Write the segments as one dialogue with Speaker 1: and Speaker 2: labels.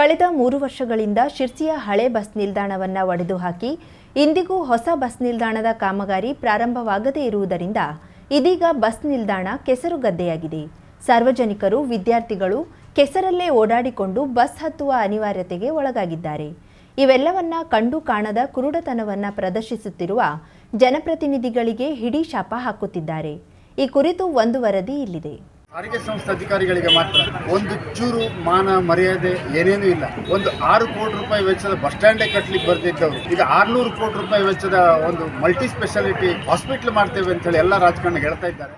Speaker 1: ಕಳೆದ ಮೂರು ವರ್ಷಗಳಿಂದ ಶಿರ್ಸಿಯ ಹಳೆ ಬಸ್ ನಿಲ್ದಾಣವನ್ನ ಒಡೆದು ಹಾಕಿ ಇಂದಿಗೂ ಹೊಸ ಬಸ್ ನಿಲ್ದಾಣದ ಕಾಮಗಾರಿ ಪ್ರಾರಂಭವಾಗದೇ ಇರುವುದರಿಂದ ಇದೀಗ ಬಸ್ ನಿಲ್ದಾಣ ಕೆಸರುಗದ್ದೆಯಾಗಿದೆ. ಸಾರ್ವಜನಿಕರು, ವಿದ್ಯಾರ್ಥಿಗಳು ಕೆಸರಲ್ಲೇ ಓಡಾಡಿಕೊಂಡು ಬಸ್ ಹತ್ತುವ ಅನಿವಾರ್ಯತೆಗೆ ಒಳಗಾಗಿದ್ದಾರೆ. ಇವೆಲ್ಲವನ್ನ ಕಂಡು ಕಾಣದ ಕುರುಡತನವನ್ನ ಪ್ರದರ್ಶಿಸುತ್ತಿರುವ ಜನಪ್ರತಿನಿಧಿಗಳಿಗೆ ಹಿಡಿ ಶಾಪ ಹಾಕುತ್ತಿದ್ದಾರೆ. ಈ ಕುರಿತು ಒಂದು ವರದಿ ಇಲ್ಲಿದೆ.
Speaker 2: ಸಾರಿಗೆ ಸಂಸ್ಥೆ ಅಧಿಕಾರಿಗಳಿಗೆ ಮಾತ್ರ ಒಂದು ಚೂರು ಮಾನ ಮರ್ಯಾದೆ ಏನೇನು ಇಲ್ಲ. ಒಂದು ಆರು ಕೋಟಿ ರೂಪಾಯಿ ವೆಚ್ಚದ ಬಸ್ ಸ್ಟ್ಯಾಂಡೇ ಕಟ್ಲಿಕ್ಕೆ ಬರ್ತಿದ್ದವರು ಈಗ ಆರ್ನೂರು ಕೋಟಿ ರೂಪಾಯಿ ವೆಚ್ಚದ ಒಂದು ಮಲ್ಟಿ ಸ್ಪೆಷಾಲಿಟಿ ಹಾಸ್ಪಿಟ್ಲ್ ಮಾಡ್ತೇವೆ ಅಂತ ಹೇಳಿ ಎಲ್ಲ ರಾಜಕಾರಣ ಹೇಳ್ತಾ ಇದ್ದಾರೆ.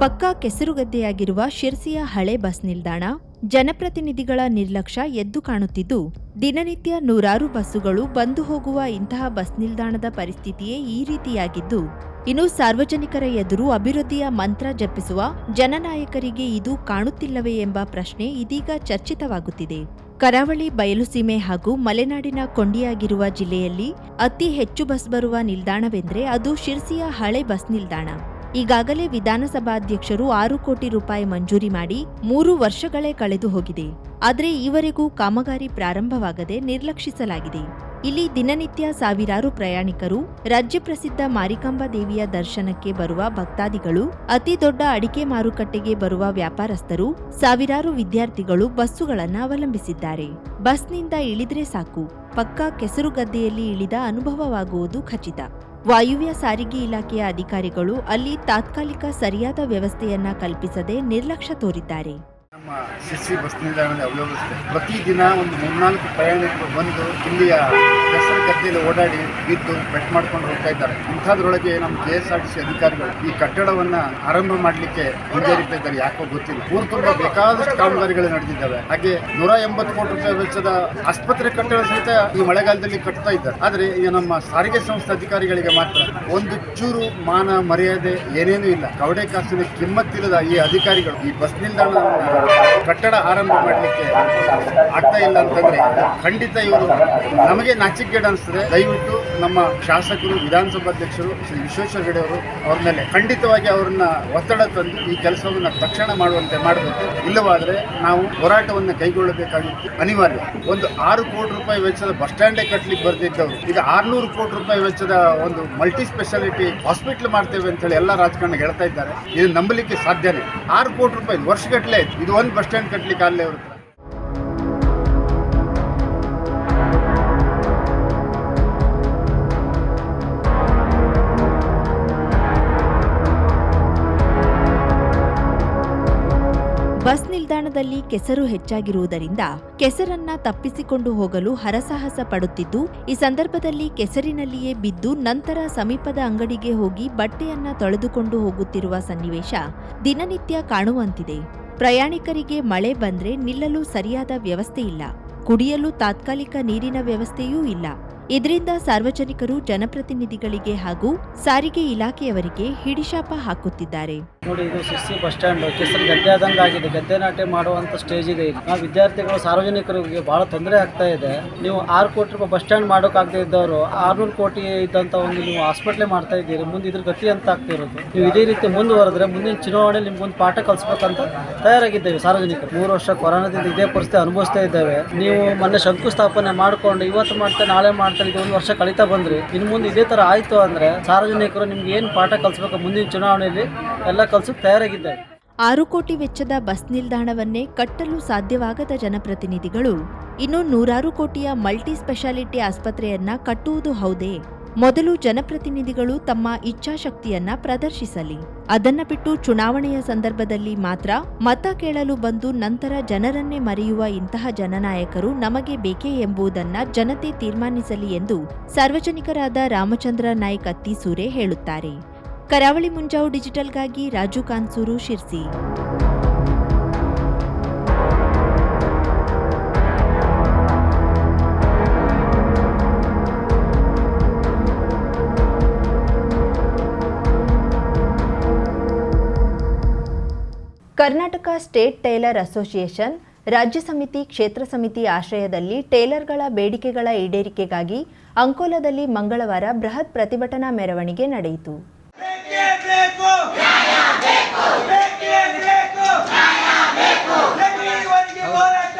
Speaker 1: ಪಕ್ಕಾ ಕೆಸರುಗದ್ದೆಯಾಗಿರುವ ಶಿರ್ಸಿಯ ಹಳೆ ಬಸ್ ನಿಲ್ದಾಣ ಜನಪ್ರತಿನಿಧಿಗಳ ನಿರ್ಲಕ್ಷ್ಯ ಎದ್ದು ಕಾಣುತ್ತಿದ್ದು, ದಿನನಿತ್ಯ ನೂರಾರು ಬಸ್ಸುಗಳು ಬಂದು ಹೋಗುವ ಇಂತಹ ಬಸ್ ನಿಲ್ದಾಣದ ಪರಿಸ್ಥಿತಿಯೇ ಈ ರೀತಿಯಾಗಿದ್ದು, ಇನ್ನು ಸಾರ್ವಜನಿಕರ ಎದುರು ಅಭಿವೃದ್ಧಿಯ ಮಂತ್ರ ಜಪಿಸುವ ಜನನಾಯಕರಿಗೆ ಇದು ಕಾಣುತ್ತಿಲ್ಲವೇ ಎಂಬ ಪ್ರಶ್ನೆ ಇದೀಗ ಚರ್ಚಿತವಾಗುತ್ತಿದೆ. ಕರಾವಳಿ ಬಯಲುಸೀಮೆ ಹಾಗೂ ಮಲೆನಾಡಿನ ಕೊಂಡಿಯಾಗಿರುವ ಜಿಲ್ಲೆಯಲ್ಲಿ ಅತಿ ಹೆಚ್ಚು ಬಸ್ ಬರುವ ನಿಲ್ದಾಣವೆಂದರೆ ಅದು ಶಿರ್ಸಿಯ ಹಳೆ ಬಸ್ ನಿಲ್ದಾಣ. ಈಗಾಗಲೇ ವಿಧಾನಸಭಾಧ್ಯಕ್ಷರು ಆರು ಕೋಟಿ ರೂಪಾಯಿ ಮಂಜೂರಿ ಮಾಡಿ ಮೂರು ವರ್ಷಗಳೇ ಕಳೆದು ಹೋಗಿದೆ. ಆದರೆ ಈವರೆಗೂ ಕಾಮಗಾರಿ ಪ್ರಾರಂಭವಾಗದೆ ನಿರ್ಲಕ್ಷಿಸಲಾಗಿದೆ. ಇಲ್ಲಿ ದಿನನಿತ್ಯ ಸಾವಿರಾರು ಪ್ರಯಾಣಿಕರು, ರಾಜ್ಯ ಪ್ರಸಿದ್ಧ ಮಾರಿಕಾಂಬಾ ದೇವಿಯ ದರ್ಶನಕ್ಕೆ ಬರುವ ಭಕ್ತಾದಿಗಳು, ಅತಿ ದೊಡ್ಡ ಅಡಿಕೆ ಮಾರುಕಟ್ಟೆಗೆ ಬರುವ ವ್ಯಾಪಾರಸ್ಥರು, ಸಾವಿರಾರು ವಿದ್ಯಾರ್ಥಿಗಳು ಬಸ್ಸುಗಳನ್ನು ಅವಲಂಬಿಸಿದ್ದಾರೆ. ಬಸ್ನಿಂದ ಇಳಿದ್ರೆ ಸಾಕು. ಪಕ್ಕಾ ಕೆಸರುಗದ್ದೆಯಲ್ಲಿ ಇಳಿದ ಅನುಭವವಾಗುವುದು ಖಚಿತ. ವಾಯುವ್ಯ ಸಾರಿಗೆ ಇಲಾಖೆಯ ಅಧಿಕಾರಿಗಳು ಅಲ್ಲಿ ತಾತ್ಕಾಲಿಕ ಸರಿಯಾದ ವ್ಯವಸ್ಥೆಯನ್ನ ಕಲ್ಪಿಸದೆ ನಿರ್ಲಕ್ಷ್ಯ ತೋರಿದ್ದಾರೆ.
Speaker 2: ನಮ್ಮ ಶಿರ್ಸಿ ಬಸ್ ನಿಲ್ದಾಣದಲ್ಲಿ ಅವಲಂಬಿಸಿದೆ ಪ್ರತಿದಿನ ಒಂದು ಮೂರ್ನಾಲ್ಕು ಪ್ರಯಾಣಿಕರು ಬಂದು ಇಲ್ಲಿಯ ಹೆಸರು ಗದ್ದೆಯಲ್ಲಿ ಓಡಾಡಿ ಬಿದ್ದು ಬೆಟ್ ಮಾಡ್ಕೊಂಡು ಹೋಗ್ತಾ ಇದ್ದಾರೆ. ಇಂಥದ್ರೊಳಗೆ ನಮ್ಮ K S R T C ಅಧಿಕಾರಿಗಳು ಈ ಕಟ್ಟಡವನ್ನ ಆರಂಭ ಮಾಡಲಿಕ್ಕೆ ಹಿಂಜರಿತಾ ಇದ್ದಾರೆ. ಯಾಕೋ ಗೊತ್ತಿಲ್ಲ. ಊರು ಬೇಕಾದಷ್ಟು ಕಾಮಗಾರಿಗಳು ನಡೆದಿದ್ದಾವೆ. ಹಾಗೆ ನೂರ ಎಂಬತ್ತು ಕೋಟಿ ರೂಪಾಯಿ ವೆಚ್ಚದ ಆಸ್ಪತ್ರೆ ಕಟ್ಟಡ ಸಹಿತ ಈ ಮಳೆಗಾಲದಲ್ಲಿ ಕಟ್ತಾ ಇದ್ದಾರೆ. ಆದರೆ ಈಗ ನಮ್ಮ ಸಾರಿಗೆ ಸಂಸ್ಥೆ ಅಧಿಕಾರಿಗಳಿಗೆ ಮಾತ್ರ ಒಂದು ಚೂರು ಮಾನ ಮರ್ಯಾದೆ ಏನೇನೂ ಇಲ್ಲ. ಕವಡೆ ಕಾಸಿನ ಕಿಮ್ಮತ್ತಿಲ್ಲದ ಈ ಅಧಿಕಾರಿಗಳು ಈ ಬಸ್ ನಿಲ್ದಾಣವನ್ನ ಕಟ್ಟಡ ಆರಂಭ ಮಾಡಲಿಕ್ಕೆ ಆಗ್ತಾ ಇಲ್ಲ ಅಂತಂದ್ರೆ ಖಂಡಿತ ಇವರು ನಮಗೆ ನಾಚಿಕೆಗೇಡು ಅನಿಸ್ತದೆ. ದಯವಿಟ್ಟು ನಮ್ಮ ಶಾಸಕರು ವಿಧಾನಸಭಾಧ್ಯಕ್ಷರು ಶ್ರೀ ವಿಶ್ವೇಶ್ವರ ಹೆಗಡೆ ಅವರು ಅವ್ರ ಮೇಲೆ ಖಂಡಿತವಾಗಿ ಅವರನ್ನ ಒತ್ತಡ ತಂದು ಈ ಕೆಲಸವನ್ನು ತಕ್ಷಣ ಮಾಡುವಂತೆ ಮಾಡಬೇಕು. ಇಲ್ಲವಾದರೆ ನಾವು ಹೋರಾಟವನ್ನು ಕೈಗೊಳ್ಳಬೇಕಾಗಿತ್ತು. ಅನಿವಾರ್ಯ. ಒಂದು ಆರು ಕೋಟಿ ರೂಪಾಯಿ ವೆಚ್ಚದ ಬಸ್ ಸ್ಟ್ಯಾಂಡೇ ಕಟ್ಟಲಿಕ್ಕೆ ಬರ್ತಿದ್ದವರು ಈಗ ಆರ್ನೂರು ಕೋಟಿ ರೂಪಾಯಿ ವೆಚ್ಚದ ಒಂದು ಮಲ್ಟಿ ಸ್ಪೆಷಾಲಿಟಿ ಹಾಸ್ಪಿಟಲ್ ಮಾಡ್ತೇವೆ ಅಂತ ಹೇಳಿ ಎಲ್ಲ ರಾಜಕಾರಣ ಹೇಳ್ತಾ ಇದ್ದಾರೆ. ಇದು ನಂಬಲಿಕ್ಕೆ ಸಾಧ್ಯನೇ. ಆರು ಕೋಟಿ ರೂಪಾಯಿ ವರ್ಷಗಟ್ಟಲೆ ಇದು ಒಂದು ಬಸ್ ಸ್ಟ್ಯಾಂಡ್ ಕಟ್ಟಲಿಕ್ಕೆ ಅಲ್ಲೇ ಅವ್ರ
Speaker 1: ಬಸ್ ನಿಲ್ದಾಣದಲ್ಲಿ ಕೆಸರು ಹೆಚ್ಚಾಗಿರುವುದರಿಂದ ಕೆಸರನ್ನ ತಪ್ಪಿಸಿಕೊಂಡು ಹೋಗಲು ಹರಸಾಹಸ ಪಡುತ್ತಿದ್ದು, ಈ ಸಂದರ್ಭದಲ್ಲಿ ಕೆಸರಿನಲ್ಲಿಯೇ ಬಿದ್ದು ನಂತರ ಸಮೀಪದ ಅಂಗಡಿಗೆ ಹೋಗಿ ಬಟ್ಟೆಯನ್ನ ತೊಳೆದುಕೊಂಡು ಹೋಗುತ್ತಿರುವ ಸನ್ನಿವೇಶ ದಿನನಿತ್ಯ ಕಾಣುವಂತಿದೆ. ಪ್ರಯಾಣಿಕರಿಗೆ ಮಳೆ ಬಂದ್ರೆ ನಿಲ್ಲಲು ಸರಿಯಾದ ವ್ಯವಸ್ಥೆ ಇಲ್ಲ. ಕುಡಿಯಲು ತಾತ್ಕಾಲಿಕ ನೀರಿನ ವ್ಯವಸ್ಥೆಯೂ ಇಲ್ಲ. ಇದರಿಂದ ಸಾರ್ವಜನಿಕರು, ಜನಪ್ರತಿನಿಧಿಗಳಿಗೆ ಹಾಗೂ ಸಾರಿಗೆ ಇಲಾಖೆಯವರಿಗೆ ಹಿಡಿಶಾಪ ಹಾಕುತ್ತಿದ್ದಾರೆ.
Speaker 3: ನೋಡಿ, ಇದು ಸಿಸಿ ಬಸ್ ಸ್ಟ್ಯಾಂಡ್. ಕೆಸರು ಗದ್ದೆ ಆದಂಗೆ ಆಗಿದೆ. ಗದ್ದೆ ನಾಟಿ ಮಾಡುವಂತ ಸ್ಟೇಜ್ ಇದೆ ನಾವು ವಿದ್ಯಾರ್ಥಿಗಳು, ಸಾರ್ವಜನಿಕರಿಗೆ ಬಹಳ ತೊಂದರೆ ಆಗ್ತಾ ಇದೆ. ನೀವು ಆರು ಕೋಟಿ ರೂಪಾಯಿ ಬಸ್ ಸ್ಟ್ಯಾಂಡ್ ಮಾಡೋಕ್ಕಾಗದೇ ಇದ್ದವರು, ಆರ್ನೂರು ಕೋಟಿ ಇದ್ದಂತ ಒಂದು ನೀವು ಹಾಸ್ಪಿಟ್ಲೆ ಮಾಡ್ತಾ ಇದ್ದೀರಿ, ಮುಂದೆ ಇದ್ರ ಗತಿ ಅಂತ ಆಗ್ತಿರೋದು ನೀವು ಇದೇ ರೀತಿ ಮುಂದುವರೆದ್ರೆ ಮುಂದಿನ ಚುನಾವಣೆ ನಿಮ್ಗೊಂದು ಪಾಠ ಕಲಿಸ್ಬೇಕಂತ ತಯಾರಾಗಿದ್ದೇವೆ ಸಾರ್ವಜನಿಕರು. ಮೂರು ವರ್ಷ ಕೊರೋನಾದಿಂದ ಇದೇ ಪರಿಸ್ಥಿತಿ ಅನುಭವಿಸ್ತಾ ಇದ್ದೇವೆ. ನೀವು ಮೊನ್ನೆ ಶಂಕುಸ್ಥಾಪನೆ ಮಾಡ್ಕೊಂಡು ಇವತ್ತು ಮಾಡ್ತಾ ನಾಳೆ ಮಾಡ್ತಾ ಇದು ಒಂದು ವರ್ಷ ಕಳೀತಾ ಬಂದ್ರಿ. ಇನ್ನು ಮುಂದೆ ಇದೇ ತರ ಆಯ್ತು ಅಂದ್ರೆ ಸಾರ್ವಜನಿಕರು ನಿಮ್ಗೆ ಏನು ಪಾಠ ಕಲಿಸ್ಬೇಕು ಮುಂದಿನ ಚುನಾವಣೆಯಲ್ಲಿ ಎಲ್ಲ ಕಲಸು ತಯಾರಾಗಿದ್ದಾರೆ.
Speaker 1: ಆರು ಕೋಟಿ ವೆಚ್ಚದ ಬಸ್ ನಿಲ್ದಾಣವನ್ನೇ ಕಟ್ಟಲು ಸಾಧ್ಯವಾಗದ ಜನಪ್ರತಿನಿಧಿಗಳು. ಇನ್ನು ನೂರಾರು ಕೋಟಿಯ ಮಲ್ಟಿ ಸ್ಪೆಷಾಲಿಟಿ ಆಸ್ಪತ್ರೆಯನ್ನ ಕಟ್ಟುವುದು ಹೌದೇ? ಮೊದಲು ಜನಪ್ರತಿನಿಧಿಗಳು ತಮ್ಮ ಇಚ್ಛಾಶಕ್ತಿಯನ್ನ ಪ್ರದರ್ಶಿಸಲಿ. ಅದನ್ನ ಬಿಟ್ಟು ಚುನಾವಣೆಯ ಸಂದರ್ಭದಲ್ಲಿ ಮಾತ್ರ ಮತ ಕೇಳಲು ಬಂದು ನಂತರ ಜನರನ್ನೇ ಮರೆಯುವ ಇಂತಹ ಜನನಾಯಕರು ನಮಗೆ ಬೇಕೇ ಎಂಬುದನ್ನ ಜನತೆ ತೀರ್ಮಾನಿಸಲಿ ಎಂದು ಸಾರ್ವಜನಿಕರಾದ ರಾಮಚಂದ್ರ ನಾಯ್ಕ್ ಅತ್ತಿಸೂರೆ ಹೇಳುತ್ತಾರೆ. Karavali Munjavu ಡಿಜಿಟಲ್ಗಾಗಿ Raju Kansur Sirsi. Karnataka state tailor association ರಾಜ್ಯ ಸಮಿತಿ, ಕ್ಷೇತ್ರ ಸಮಿತಿ ಆಶ್ರಯದಲ್ಲಿ ಟೇಲರ್ಗಳ ಬೇಡಿಕೆಗಳ ಈಡೇರಿಕೆಗಾಗಿ ಅಂಕೋಲದಲ್ಲಿ ಮಂಗಳವಾರ ಬೃಹತ್ ಪ್ರತಿಭಟನಾ ಮೆರವಣಿಗೆ ನಡೆಯಿತು
Speaker 4: ಬೇಕೇ ಬೇಕು ಬೇಕೇ ಬೇಕು ಎಲ್ಲಿವರೆಗೆ ಹೋರಾಟ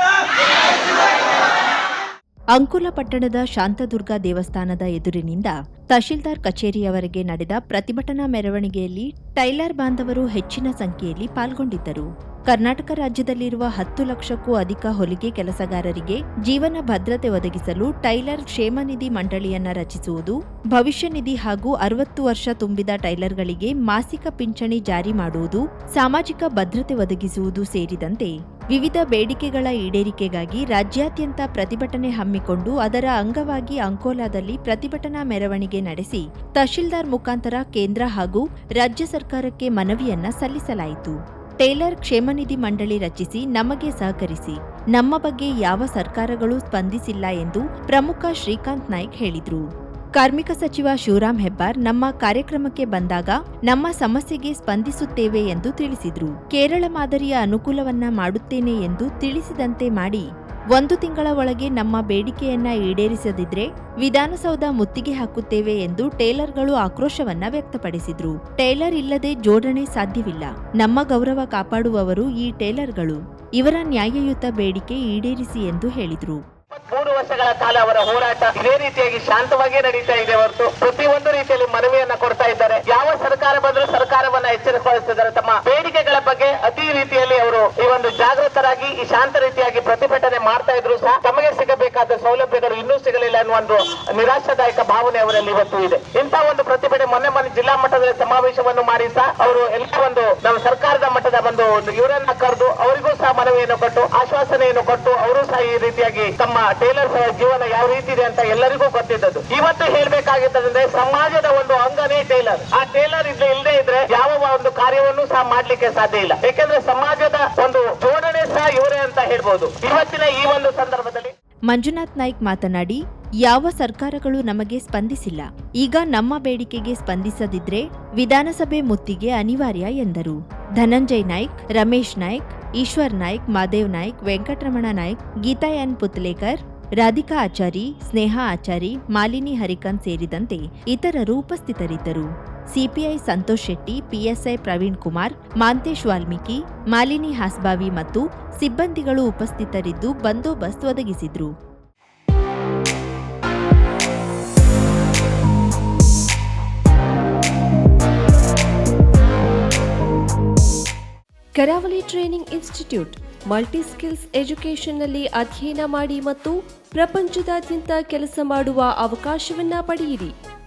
Speaker 1: ಅಂಕೋಲ ಪಟ್ಟಣದ ಶಾಂತದುರ್ಗ ದೇವಸ್ಥಾನದ ಎದುರಿನಿಂದ ತಹಶೀಲ್ದಾರ್ ಕಚೇರಿಯವರೆಗೆ ನಡೆದ ಪ್ರತಿಭಟನಾ ಮೆರವಣಿಗೆಯಲ್ಲಿ ಟೈಲರ್ ಬಾಂಧವರು ಹೆಚ್ಚಿನ ಸಂಖ್ಯೆಯಲ್ಲಿ ಪಾಲ್ಗೊಂಡಿದ್ದರು. ಕರ್ನಾಟಕ ರಾಜ್ಯದಲ್ಲಿರುವ ಹತ್ತು ಲಕ್ಷಕ್ಕೂ ಅಧಿಕ ಹೊಲಿಗೆ ಕೆಲಸಗಾರರಿಗೆ ಜೀವನ ಭದ್ರತೆ ಒದಗಿಸಲು ಟೈಲರ್ ಕ್ಷೇಮ ನಿಧಿ ಮಂಡಳಿಯನ್ನ ರಚಿಸುವುದು, ಭವಿಷ್ಯ ನಿಧಿ ಹಾಗೂ ಅರವತ್ತು ವರ್ಷ ತುಂಬಿದ ಟೈಲರ್ಗಳಿಗೆ ಮಾಸಿಕ ಪಿಂಚಣಿ ಜಾರಿ ಮಾಡುವುದು, ಸಾಮಾಜಿಕ ಭದ್ರತೆ ಒದಗಿಸುವುದು ಸೇರಿದಂತೆ ವಿವಿಧ ಬೇಡಿಕೆಗಳ ಈಡೇರಿಕೆಗಾಗಿ ರಾಜ್ಯಾದ್ಯಂತ ಪ್ರತಿಭಟನೆ ಹಮ್ಮಿಕೊಂಡು ಅದರ ಅಂಗವಾಗಿ ಅಂಕೋಲಾದಲ್ಲಿ ಪ್ರತಿಭಟನಾ ಮೆರವಣಿಗೆ ನಡೆಸಿ ತಹಶೀಲ್ದಾರ್ ಮುಖಾಂತರ ಕೇಂದ್ರ ಹಾಗೂ ರಾಜ್ಯ ಸರ್ಕಾರಕ್ಕೆ ಮನವಿಯನ್ನ ಸಲ್ಲಿಸಲಾಯಿತು. ಟೇಲರ್ ಕ್ಷೇಮನಿಧಿ ಮಂಡಳಿ ರಚಿಸಿ ನಮಗೆ ಸಹಕರಿಸಿ. ನಮ್ಮ ಬಗ್ಗೆ ಯಾವ ಸರ್ಕಾರಗಳು ಸ್ಪಂದಿಸಿಲ್ಲ ಎಂದು ಪ್ರಮುಖ ಶ್ರೀಕಾಂತ್ ನಾಯ್ಕ್ ಹೇಳಿದ್ರು. ಕಾರ್ಮಿಕ ಸಚಿವ ಶಿವರಾಮ್ ಹೆಬ್ಬಾರ್ ನಮ್ಮ ಕಾರ್ಯಕ್ರಮಕ್ಕೆ ಬಂದಾಗ ನಮ್ಮ ಸಮಸ್ಯೆಗೆ ಸ್ಪಂದಿಸುತ್ತೇವೆ ಎಂದು ತಿಳಿಸಿದರು. ಕೇರಳ ಮಾದರಿಯ ಅನುಕೂಲವನ್ನ ಮಾಡುತ್ತೇನೆ ಎಂದು ತಿಳಿಸಿದಂತೆ ಮಾಡಿ. ಒಂದು ತಿಂಗಳ ಒಳಗೆ ನಮ್ಮ ಬೇಡಿಕೆಯನ್ನ ಈಡೇರಿಸದಿದ್ರೆ ವಿಧಾನಸೌಧ ಮುತ್ತಿಗೆ ಹಾಕುತ್ತೇವೆ ಎಂದು ಟೇಲರ್ಗಳು ಆಕ್ರೋಶವನ್ನ ವ್ಯಕ್ತಪಡಿಸಿದ್ರು. ಟೇಲರ್ ಇಲ್ಲದೆ ಜೋಡಣೆ ಸಾಧ್ಯವಿಲ್ಲ. ನಮ್ಮ ಗೌರವ ಕಾಪಾಡುವವರು ಈ ಟೇಲರ್ಗಳು. ಇವರ ನ್ಯಾಯಯುತ ಬೇಡಿಕೆ ಈಡೇರಿಸಿ ಎಂದು ಹೇಳಿದ್ರು.
Speaker 5: ಮೂರು ವರ್ಷಗಳ ಕಾಲ ಅವರ ಹೋರಾಟ ಇದೇ ರೀತಿಯಾಗಿ ಶಾಂತವಾಗಿ ನಡೀತಾ ಇದೆ ಹೊರತು ಪ್ರತಿಯೊಂದು ರೀತಿಯಲ್ಲಿ ಮನವಿಯನ್ನ ಕೊಡ್ತಾ ಇದ್ದಾರೆ. ಯಾವ ಸರ್ಕಾರ ಬಂದರೂ ಸರ್ಕಾರವನ್ನ ಎಚ್ಚರಿಸಿದ್ದಾರೆ ತಮ್ಮ ಬೇಡಿಕೆಗಳ ಬಗ್ಗೆ ಅತಿ ರೀತಿಯಲ್ಲಿ ಅವರು ಈ ಒಂದು ಜಾಗೃತರಾಗಿ, ಈ ಶಾಂತ ರೀತಿಯಾಗಿ ಪ್ರತಿಭಟನೆ ಮಾಡ್ತಾ ಇದ್ರು ಸಹ ತಮಗೆ ಸಿಗಬೇಕಾದ ಸೌಲಭ್ಯಗಳು ಇನ್ನೂ ಸಿಗಲಿಲ್ಲ ಅನ್ನುವ ಒಂದು ನಿರಾಶಾದಾಯಕ ಭಾವನೆ ಅವರಲ್ಲಿ ಇವತ್ತು ಇದೆ. ಇಂತಹ ಒಂದು ಪ್ರತಿಭಟನೆ ಮೊನ್ನೆ ಮೊನ್ನೆ ಜಿಲ್ಲಾ ಮಟ್ಟದಲ್ಲಿ ಸಮಾವೇಶವನ್ನು ಮಾಡಿ ಸಹ ಅವರು ಎಲ್ಲ ಒಂದು ನಮ್ಮ ಸರ್ಕಾರದ ಮಟ್ಟದ ಒಂದು ಇವರನ್ನ ಕರೆದು ಅವರಿಗೂ ಸಹ ಮನವಿಯನ್ನು ಕೊಟ್ಟು, ಆಶ್ವಾಸನೆಯನ್ನು ಕೊಟ್ಟು, ಅವರು ಸಹ ಈ ರೀತಿಯಾಗಿ ತಮ್ಮ ಟೇಲರ್ ಜೀವನ ಯಾವ ರೀತಿ ಇದೆ ಅಂತ ಎಲ್ಲರಿಗೂ ಗೊತ್ತಿದ್ದದ್ದು. ಇವತ್ತು ಹೇಳ್ಬೇಕಾಗಿದ್ದದಂದ್ರೆ ಸಮಾಜದ ಒಂದು ಅಂಗನೇ ಟೇಲರ್. ಆ ಟೇಲರ್ ಇದ್ರೆ ಇಲ್ಲದೆ ಇದ್ರೆ ಯಾವ ಒಂದು ಕಾರ್ಯವನ್ನು ಸಹ ಮಾಡ್ಲಿಕ್ಕೆ ಸಾಧ್ಯ ಇಲ್ಲ. ಯಾಕೆಂದ್ರೆ ಸಮಾಜದ ಒಂದು ಜೋಡಣೆ ಸಹ ಇವರೇ ಅಂತ ಹೇಳ್ಬೋದು. ಇವತ್ತಿನ ಈ ಒಂದು ಸಂದರ್ಭದಲ್ಲಿ
Speaker 1: ಮಂಜುನಾಥ್ ನಾಯ್ಕ್ ಮಾತನಾಡಿ, ಯಾವ ಸರ್ಕಾರಗಳು ನಮಗೆ ಸ್ಪಂದಿಸಿಲ್ಲ, ಈಗ ನಮ್ಮ ಬೇಡಿಕೆಗೆ ಸ್ಪಂದಿಸದಿದ್ರೆ ವಿಧಾನಸಭೆ ಮುತ್ತಿಗೆ ಅನಿವಾರ್ಯ ಎಂದರು. ಧನಂಜಯ್ ನಾಯ್ಕ್, ರಮೇಶ್ ನಾಯ್ಕ್, ಈಶ್ವರ್ ನಾಯ್ಕ್, ಮಾದೇವ್ ನಾಯ್ಕ್, ವೆಂಕಟರಮಣ ನಾಯ್ಕ್ ಗೀತಾ ಎನ್ ಪುತ್ಲೇಕರ್, ರಾಧಿಕಾ ಆಚಾರಿ, ಸ್ನೇಹಾ ಆಚಾರಿ, ಮಾಲಿನಿ ಹರಿಕನ್ ಸೇರಿದಂತೆ ಇತರರು ಉಪಸ್ಥಿತರಿದ್ದರು. ಸಿಪಿಐ ಸಂತೋಷ್ ಶೆಟ್ಟಿ, ಪಿಎಸ್ಐ ಪ್ರವೀಣ್ ಕುಮಾರ್, ಮಾಂತೇಶ್ ವಾಲ್ಮೀಕಿ, ಮಾಲಿನಿ ಹಾಸ್ಬಾವಿ ಮತ್ತು ಸಿಬ್ಬಂದಿಗಳು ಉಪಸ್ಥಿತರಿದ್ದು ಬಂದೋಬಸ್ತ್ ಒದಗಿಸಿದ್ರು.
Speaker 6: Karavali training institute multi skills ಎಜುಕೇಷನ್ನಲ್ಲಿ ಅಧ್ಯಯನ ಮಾಡಿ ಮತ್ತು ಪ್ರಪಂಚದಾದ್ಯಂತ ಕೆಲಸ ಮಾಡುವ ಅವಕಾಶವನ್ನ ಪಡೆಯಿರಿ.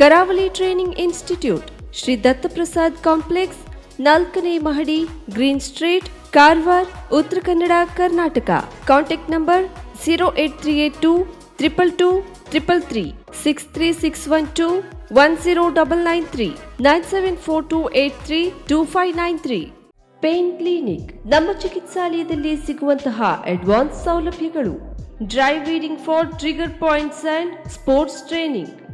Speaker 6: Karavali training institute, Shri Dattaprasad complex, ನಾಲ್ಕನೇ ಮಹಡಿ, green street, Karwar, Uttara Kannada, Karnataka. Contact number zero eight three eight two triple two triple three six three six one two one zero double nine three nine seven four two eight three two five nine three pain clinic ನಮ್ಮ ಚಿಕಿತ್ಸಾಲಯದಲ್ಲಿ ಸಿಗುವಂತಹ advance ಸೌಲಭ್ಯಗಳು. Dry needling for trigger points and sports training